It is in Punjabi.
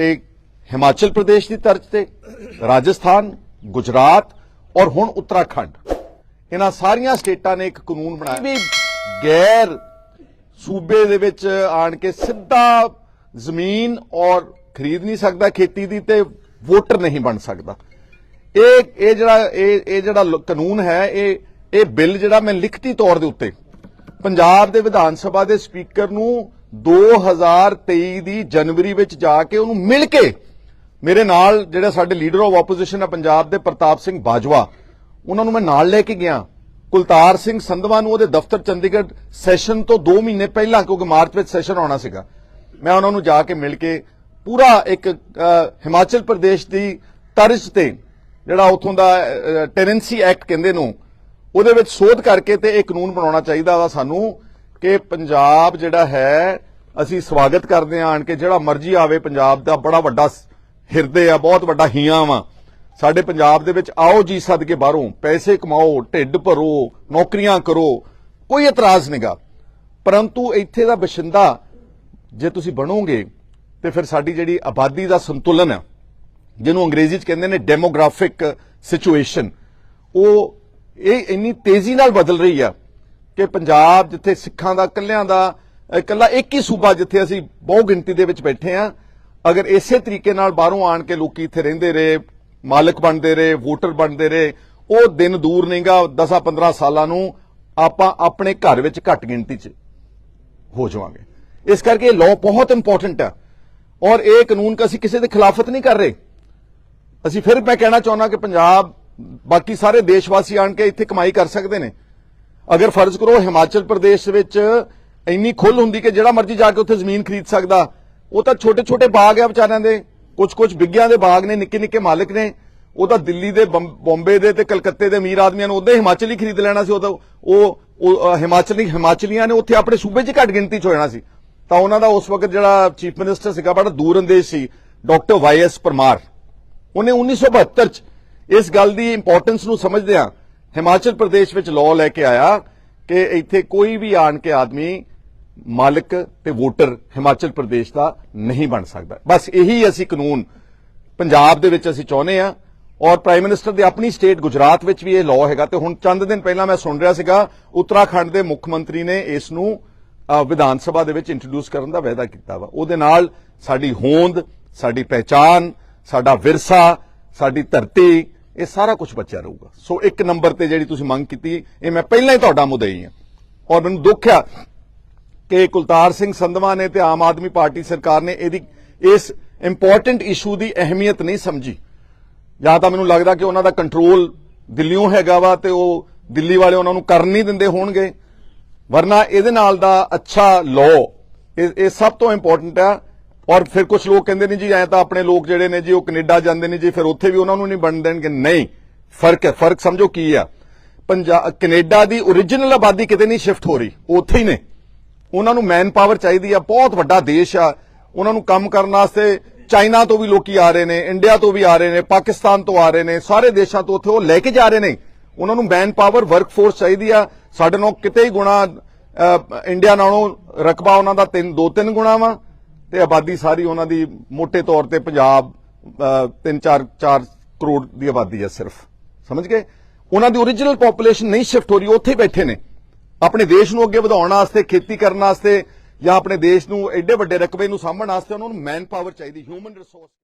ਕਿ ਹਿਮਾਚਲ ਪ੍ਰਦੇਸ਼ ਦੀ ਤਰਜ਼ ਤੇ ਰਾਜਸਥਾਨ ਗੁਜਰਾਤ ਔਰ ਹੁਣ ਉੱਤਰਾਖੰਡ। ਇਹਨਾਂ ਸਾਰੀਆਂ ਸਟੇਟਾਂ ਨੇ ਇੱਕ ਕਾਨੂੰਨ ਬਣਾਇਆ। ਵੀ ਗੈਰ ਸੂਬੇ ਦੇ ਵਿੱਚ ਆਣ ਕੇ ਸਿੱਧਾ ਜ਼ਮੀਨ ਔਰ ਖਰੀਦ ਨਹੀਂ ਸਕਦਾ ਖੇਤੀ ਦੀ ਤੇ ਵੋਟਰ ਨਹੀਂ ਬਣ ਸਕਦਾ। ਇਹ ਇਹ ਜਿਹੜਾ ਇਹ ਇਹ ਜਿਹੜਾ ਕਾਨੂੰਨ ਹੈ ਇਹ ਇਹ ਬਿੱਲ ਜਿਹੜਾ ਮੈਂ ਲਿਖਤੀ ਤੌਰ ਦੇ ਉੱਤੇ ਪੰਜਾਬ ਦੇ ਵਿਧਾਨ ਸਭਾ ਦੇ ਸਪੀਕਰ ਨੂੰ 2023 ਦੀ ਜਨਵਰੀ ਵਿੱਚ ਜਾ ਕੇ ਉਹਨੂੰ ਮਿਲ ਕੇ ਮੇਰੇ ਨਾਲ ਜਿਹੜੇ ਸਾਡੇ ਲੀਡਰ ਆਫ ਆਪੋਜੀਸ਼ਨ ਆ ਪੰਜਾਬ ਦੇ ਪ੍ਰਤਾਪ ਸਿੰਘ ਬਾਜਵਾ, ਉਹਨਾਂ ਨੂੰ ਮੈਂ ਨਾਲ ਲੈ ਕੇ ਗਿਆ। ਕੁਲਤਾਰ ਸਿੰਘ ਸੰਧਵਾ ਨੂੰ ਉਹਦੇ ਦਫ਼ਤਰ ਚੰਡੀਗੜ੍ਹ ਸੈਸ਼ਨ ਤੋਂ 2 ਮਹੀਨੇ ਪਹਿਲਾਂ, ਕਿਉਂਕਿ ਮਾਰਚ ਵਿੱਚ ਸੈਸ਼ਨ ਆਉਣਾ ਸੀਗਾ, ਮੈਂ ਉਹਨਾਂ ਨੂੰ ਜਾ ਕੇ ਮਿਲ ਕੇ ਪੂਰਾ ਇੱਕ ਹਿਮਾਚਲ ਪ੍ਰਦੇਸ਼ ਦੀ ਤਰਜ਼ ਤੇ ਜਿਹੜਾ ਉਥੋਂ ਦਾ ਟੈਨੈਂਸੀ ਐਕਟ ਕਹਿੰਦੇ ਨੂੰ, ਉਹਦੇ ਵਿੱਚ ਸੋਧ ਕਰਕੇ ਤੇ ਇਹ ਕਾਨੂੰਨ ਬਣਾਉਣਾ ਚਾਹੀਦਾ ਵਾ ਸਾਨੂੰ। ਕਿ ਪੰਜਾਬ ਜਿਹੜਾ ਹੈ, ਅਸੀਂ ਸਵਾਗਤ ਕਰਦੇ ਆਂ ਆਣ ਕੇ, ਜਿਹੜਾ ਮਰਜ਼ੀ ਆਵੇ ਪੰਜਾਬ ਦਾ, ਬੜਾ ਵੱਡਾ ਹਿਰਦੇ ਆ, ਬਹੁਤ ਵੱਡਾ ਹੀਆਂ ਵਾ। ਸਾਡੇ ਪੰਜਾਬ ਦੇ ਵਿੱਚ ਆਓ ਜੀ ਸਦ ਕੇ ਬਾਹਰੋਂ, ਪੈਸੇ ਕਮਾਓ, ਢਿੱਡ ਭਰੋ, ਨੌਕਰੀਆਂ ਕਰੋ, ਕੋਈ ਇਤਰਾਜ਼ ਨਹੀਂਗਾ ਪਰੰਤੂ ਇੱਥੇ ਦਾ ਬਸ਼ਿੰਦਾ, ਜੇ ਤੁਸੀਂ ਬਣੋਗੇ, ਤੇ ਫਿਰ ਸਾਡੀ ਜਿਹੜੀ ਆਬਾਦੀ ਦਾ ਸੰਤੁਲਨ ਹੈ ਜਿਹਨੂੰ ਅੰਗਰੇਜ਼ੀ ਚ ਕਹਿੰਦੇ ਨੇ ਡੈਮੋਗ੍ਰਾਫਿਕ ਸਿਚੁਏਸ਼ਨ ਉਹ ਇਹ ਇੰਨੀ ਤੇਜ਼ੀ ਨਾਲ ਬਦਲ ਰਹੀ ਆ ਕਿ ਪੰਜਾਬ ਜਿੱਥੇ ਸਿੱਖਾਂ ਦਾ ਕੱਲਿਆਂ ਦਾ, ਇਕੱਲਾ ਇੱਕ ਹੀ ਸੂਬਾ ਜਿੱਥੇ ਅਸੀਂ ਬਹੁ ਗਿਣਤੀ ਦੇ ਵਿੱਚ ਬੈਠੇ ਆ ਅਗਰ ਇਸੇ ਤਰੀਕੇ ਨਾਲ ਬਾਹਰੋਂ ਆਣ ਕੇ ਲੋਕੀ ਇੱਥੇ ਰਹਿੰਦੇ ਰਹੇ, ਮਾਲਕ ਬਣਦੇ ਰਹੇ, ਵੋਟਰ ਬਣਦੇ ਰਹੇ, ਉਹ ਦਿਨ ਦੂਰ ਨਹੀਂਗਾ 10-15 ਸਾਲਾਂ ਨੂੰ ਆਪਾਂ ਆਪਣੇ ਘਰ ਵਿੱਚ ਘੱਟ ਗਿਣਤੀ 'ਚ ਹੋ ਜਾਵਾਂਗੇ। ਇਸ ਕਰਕੇ ਇਹ ਲਾਅ ਬਹੁਤ ਇੰਪੋਰਟੈਂਟ ਹੈ ਔਰ ਇਹ ਕਾਨੂੰਨ ਕ ਅਸੀਂ ਕਿਸੇ ਦੇ ਖਿਲਾਫਤ ਨਹੀਂ ਕਰ ਰਹੇ। ਅਸੀਂ ਫਿਰ ਮੈਂ ਕਹਿਣਾ ਚਾਹੁੰਦਾ ਕਿ ਪੰਜਾਬ, ਬਾਕੀ ਸਾਰੇ ਦੇਸ਼ ਵਾਸੀ ਆਣ ਕੇ ਇੱਥੇ ਕਮਾਈ ਕਰ ਸਕਦੇ ਨੇ। ਅਗਰ ਫਰਜ਼ ਕਰੋ ਹਿਮਾਚਲ ਪ੍ਰਦੇਸ਼ ਵਿੱਚ ਇੰਨੀ ਖੁੱਲ ਹੁੰਦੀ ਕਿ ਜਿਹੜਾ ਮਰਜ਼ੀ ਜਾ ਕੇ ਉੱਥੇ ਜ਼ਮੀਨ ਖਰੀਦ ਸਕਦਾ ਉਹ ਤਾਂ ਛੋਟੇ ਛੋਟੇ ਬਾਗ ਆ ਵਿਚਾਰਿਆਂ ਦੇ। ਕੁਝ ਕੁਝ ਬਿੱਗਿਆਂ ਦੇ ਬਾਗ ਨੇ ਨਿੱਕੇ ਨਿੱਕੇ ਮਾਲਕ ਨੇ। ਉਹ ਤਾਂ ਦਿੱਲੀ ਦੇ ਬੰਬ- ਬੰਬੇ ਦੇ ਤੇ ਕਲਕੱਤੇ ਦੇ ਅਮੀਰ ਆਦਮੀਆਂ ਨੂੰ ਉਹਦੇ ਹਿਮਾਚਲ ਹੀ ਖਰੀਦ ਲੈਣਾ ਸੀ ਉਹ ਉਹ ਉਹ, ਹਿਮਾਚਲੀ ਹਿਮਾਚਲੀਆਂ ਨੇ ਉੱਥੇ ਆਪਣੇ ਸੂਬੇ 'ਚ ਘੱਟ ਗਿਣਤੀ 'ਚ ਹੋ ਸੀ। ਤਾਂ ਉਹਨਾਂ ਦਾ ਉਸ ਵਕਤ ਜਿਹੜਾ ਚੀਫ ਮਿਨਿਸਟਰ ਸੀਗਾ ਬੜਾ ਦੂਰਅੰਦੇਸ਼ ਸੀ ਡਾਕਟਰ ਵਾਈ ਐਸ ਪਰਮਾਰ। ਉਹਨੇ 1972 ਚ ਇਸ ਗੱਲ ਦੀ ਇੰਪੋਰਟੈਂਸ ਨੂੰ ਸਮਝਦਿਆਂ ਹਿਮਾਚਲ ਪ੍ਰਦੇਸ਼ ਵਿੱਚ ਲਾਅ ਲੈ ਕੇ ਆਇਆ ਕਿ ਇੱਥੇ ਕੋਈ ਵੀ ਆਣ ਕੇ ਆਦਮੀ ਮਾਲਕ ਤੇ ਵੋਟਰ ਹਿਮਾਚਲ ਪ੍ਰਦੇਸ਼ ਦਾ ਨਹੀਂ ਬਣ ਸਕਦਾ। ਬਸ ਇਹੀ ਅਸੀਂ ਕਾਨੂੰਨ ਪੰਜਾਬ ਦੇ ਵਿੱਚ ਅਸੀਂ ਚਾਹੁੰਦੇ ਆ ਔਰ ਪ੍ਰਾਈਮ ਮਿਨਿਸਟਰ ਦੀ ਆਪਣੀ ਸਟੇਟ ਗੁਜਰਾਤ ਵਿੱਚ ਵੀ ਇਹ ਲਾਅ ਹੈਗਾ ਤੇ ਹੁਣ ਚੰਦ ਦਿਨ ਪਹਿਲਾਂ ਮੈਂ ਸੁਣ ਰਿਹਾ ਸੀਗਾ, ਉੱਤਰਾਖੰਡ ਦੇ ਮੁੱਖ ਮੰਤਰੀ ਨੇ ਇਸ ਨੂੰ ਵਿਧਾਨ ਸਭਾ ਦੇ ਵਿੱਚ ਇੰਟਰੋਡਿਊਸ ਕਰਨ ਦਾ ਵਾਅਦਾ ਕੀਤਾ ਵਾ। ਉਹਦੇ ਨਾਲ ਸਾਡੀ ਹੋਂਦ, ਸਾਡੀ ਪਹਿਚਾਨ ਸਾਡਾ ਵਿਰਸਾ, ਸਾਡੀ ਧਰਤੀ ਇਹ ਸਾਰਾ ਕੁਝ ਬਚਿਆ ਰਹੂਗਾ। ਸੋ ਇੱਕ ਨੰਬਰ ਤੇ ਜਿਹੜੀ ਤੁਸੀਂ ਮੰਗ ਕੀਤੀ, ਇਹ ਮੈਂ ਪਹਿਲਾਂ ਹੀ ਤੁਹਾਡਾ ਮੁਦਈ ਹਾਂ ਔਰ ਮੈਨੂੰ ਦੁੱਖ ਆ ਕਿ ਕੁਲਤਾਰ ਸਿੰਘ ਸੰਧਵਾ ਨੇ ਤੇ ਆਮ ਆਦਮੀ ਪਾਰਟੀ ਸਰਕਾਰ ਨੇ ਇਹਦੀ ਇਸ ਇੰਪੋਰਟੈਂਟ ਇਸ਼ੂ ਦੀ ਅਹਿਮੀਅਤ ਨਹੀਂ ਸਮਝੀ। ਜਾਂ ਤਾਂ ਮੈਨੂੰ ਲੱਗਦਾ ਕਿ ਉਹਨਾਂ ਦਾ ਕੰਟਰੋਲ ਦਿੱਲੀੋਂ ਹੈਗਾ ਵਾ ਤੇ ਉਹ ਦਿੱਲੀ ਵਾਲੇ ਉਹਨਾਂ ਨੂੰ ਕਰਨ ਨਹੀਂ ਦਿੰਦੇ ਹੋਣਗੇ। ਵਰਨਾ ਇਹਦੇ ਨਾਲ ਦਾ ਅੱਛਾ ਲਾਅ ਇਹ ਇਹ ਸਭ ਤੋਂ ਇੰਪੋਰਟੈਂਟ ਆ। ਔਰ ਫਿਰ ਕੁਝ ਲੋਕ ਕਹਿੰਦੇ ਨੇ ਜੀ, ਐ ਤਾਂ ਆਪਣੇ ਲੋਕ ਜਿਹੜੇ ਨੇ ਜੀ, ਉਹ ਕੈਨੇਡਾ ਜਾਂਦੇ ਨੇ ਜੀ, ਫਿਰ ਉੱਥੇ ਵੀ ਉਹਨਾਂ ਨੂੰ ਨਹੀਂ ਬਣ ਦੇਣਗੇ। ਨਹੀਂ, ਫ਼ਰਕ ਹੈ, ਫ਼ਰਕ ਸਮਝੋ ਕੀ ਆ। ਪੰਜਾਬ ਕੈਨੇਡਾ ਦੀ origignal ਆਬਾਦੀ ਕਿਤੇ ਨਹੀਂ ਸ਼ਿਫਟ ਹੋ ਰਹੀ, ਉਹ ਉੱਥੇ ਹੀ ਨੇ। ਉਹਨਾਂ ਨੂੰ ਮੈਨ ਪਾਵਰ ਚਾਹੀਦੀ ਆ, ਬਹੁਤ ਵੱਡਾ ਦੇਸ਼ ਆ। ਉਹਨਾਂ ਨੂੰ ਕੰਮ ਕਰਨ ਵਾਸਤੇ ਚਾਈਨਾ ਤੋਂ ਵੀ ਲੋਕੀ ਆ ਰਹੇ ਨੇ, ਇੰਡੀਆ ਤੋਂ ਵੀ ਆ ਰਹੇ ਨੇ, ਪਾਕਿਸਤਾਨ ਤੋਂ ਆ ਰਹੇ ਨੇ, ਸਾਰੇ ਦੇਸ਼ਾਂ ਤੋਂ ਉੱਥੇ ਉਹ ਲੈ ਕੇ ਜਾ ਰਹੇ ਨੇ। ਉਹਨਾਂ ਨੂੰ ਮੈਨ ਪਾਵਰ ਵਰਕਫੋਰਸ ਚਾਹੀਦੀ ਆ। ਸਾਡੇ ਨਾਲ ਕਿਤੇ ਹੀ ਗੁਣਾ ਇੰਡੀਆ ਨਾਲੋਂ ਰਕਬਾ ਉਹਨਾਂ ਦਾ ਤਿੰਨ ਦੋ ਤਿੰਨ ਗੁਣਾ ਵਾ। ਤੇ ਆਬਾਦੀ ਸਾਰੀ ਉਹਨਾਂ ਦੀ ਮੋٹے ਤੌਰ ਤੇ ਪੰਜਾਬ 3-4 4 ਕਰੋੜ ਦੀ ਆਬਾਦੀ ਹੈ ਸਿਰਫ। ਸਮਝ ਗਏ? ਉਹਨਾਂ ਦੀ origignal ਪੋਪੂਲੇਸ਼ਨ ਨਹੀਂ ਸ਼ਿਫਟ ਹੋ ਰਹੀ ਉੱਥੇ ਬੈਠੇ ਨੇ। ਆਪਣੇ ਦੇਸ਼ ਨੂੰ ਅੱਗੇ ਵਧਾਉਣ ਵਾਸਤੇ, ਖੇਤੀ ਕਰਨ ਵਾਸਤੇ ਜਾਂ ਆਪਣੇ ਦੇਸ਼ ਨੂੰ ਐਡੇ ਵੱਡੇ ਰਕਬੇ ਨੂੰ ਸਾਂਭਣ ਵਾਸਤੇ ਉਹਨਾਂ ਨੂੰ ਮੈਨ ਪਾਵਰ ਚਾਹੀਦੀ ਹਿਊਮਨ ਰਿਸੋਰਸ